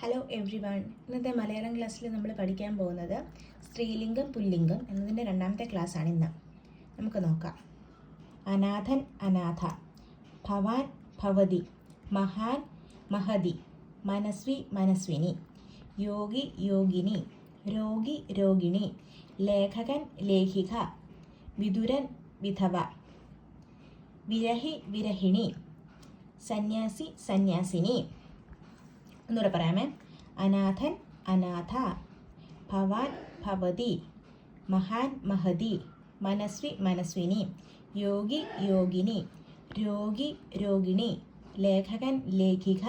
Hello every one ഇന്നത്തെ മലയാളം ക്ലാസ്സിൽ നമ്മൾ പഠിക്കാൻ പോകുന്നത് സ്ത്രീലിംഗം പുല്ലിംഗം എന്നതിന്റെ രണ്ടാമത്തെ ക്ലാസ്സാണ് ഇന്ന്. നമുക്ക് നോക്കാം. അനാഥൻ അനാഥ. ഭവാൻ ഭവതി. മഹാൻ മഹതി. മനസ്വി മനസ്വിനി. യോഗി യോഗിനി. രോഗി രോഗിണി. ലേഖകൻ ലേഖിക. വിതുരൻ വിധവ. വിരഹി വിരഹിണി. സന്യാസി സന്യാസിനി. ഒന്നുകൂടെ പറയാമേ. അനാഥൻ അനാഥ ഭവാൻ ഭവതി മഹാൻ മഹതി മനസ്വി മനസ്വിനി യോഗി യോഗിനി രോഗി രോഗിണി ലേഖകൻ ലേഖിക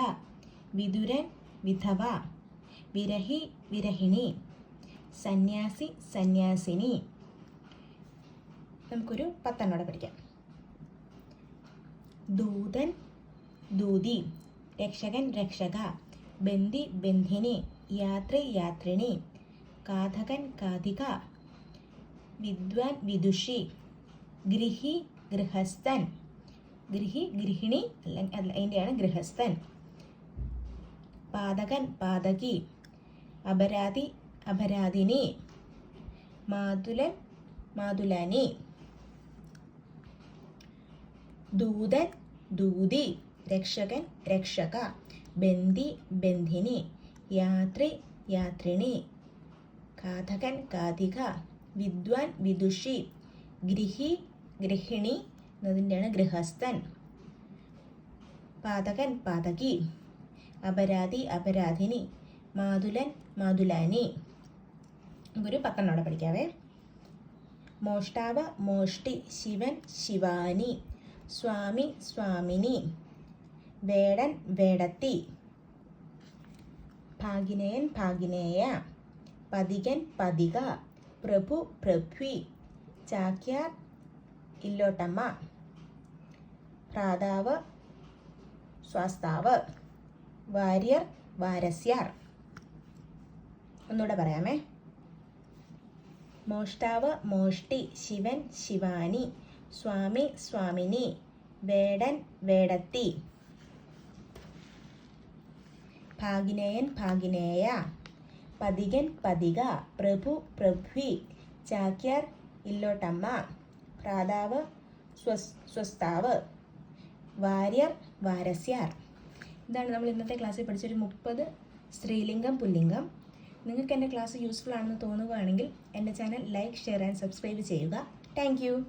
വിദുരൻ വിധവ വിരഹി വിരഹിണി സന്യാസി സന്യാസിനി. നമുക്കൊരു പത്തെണ്ണോടെ പഠിക്കാം. ദൂതൻ ദൂതി രക്ഷകൻ രക്ഷക ബന്ദി ബന്ധിനി യാത്രി യാത്രിണി കാഥകൻ കാഥിക വിദ്വാൻ വിദുഷി ഗൃഹി ഗൃഹസ്ഥൻ ഗൃഹി ഗൃഹിണി അല്ലെങ്കിൽ അല്ല അതിന്റെയാണ് ഗൃഹസ്ഥൻ. പാതകൻ പാതകി അപരാധി അപരാധിനി മാതുലൻ മാതുലാനി ദൂതൻ ദൂതി രക്ഷകൻ രക്ഷക ബന്ദി ബന്ധിനി യാത്രി യാത്രിണി കാഥകൻ കാഥിക വിദ്വാൻ വിദുഷി ഗൃഹി ഗൃഹിണി എന്നതിന്റെയാണ് ഗൃഹസ്ഥൻ. പാതകൻ പാതകി അപരാധി അപരാധിനി മാതുലൻ മാതുലാനി. നമുക്കൊരു പത്തെണ്ണോടെ പഠിക്കാവേ. മോഷ്ടാവ് മോഷ്ടി ശിവൻ ശിവാനി സ്വാമി സ്വാമിനി. വേടൻ വേടത്തി. ഭാഗിനേയൻ ഭാഗിനേയ. പതികൻ പതിക. പ്രഭു പ്രഭ്വി. ചാക്യാർ ഇല്ലോട്ടമ്മ. ഭ്രാതാവ് സ്വാസ്താവ്. വാര്യർ വാരസ്യാർ. ഒന്നുകൂടെ പറയാമേ. മോഷ്ടാവ് മോഷ്ടി. ശിവൻ ശിവാനി. സ്വാമി സ്വാമിനി. വേടൻ വേടത്തി. ഭാഗിനേയൻ ഭാഗിനേയ. പതികൻ പതിക. പ്രഭു പ്രഭ്വി. ചാക്യാർ ഇല്ലോട്ടമ്മ. ഭ്രാതാവ് സ്വസ് സ്വസ്താവ്. വാര്യർ വാരസ്യാർ. ഇതാണ് നമ്മൾ ഇന്നത്തെ ക്ലാസ്സിൽ പഠിച്ചൊരു മുപ്പത് സ്ത്രീലിംഗം പുല്ലിംഗം. നിങ്ങൾക്ക് എന്റെ ക്ലാസ് യൂസ്ഫുൾ ആണെന്ന് തോന്നുകയാണെങ്കിൽ എന്റെ channel like share and subscribe ചെയ്യുക. താങ്ക്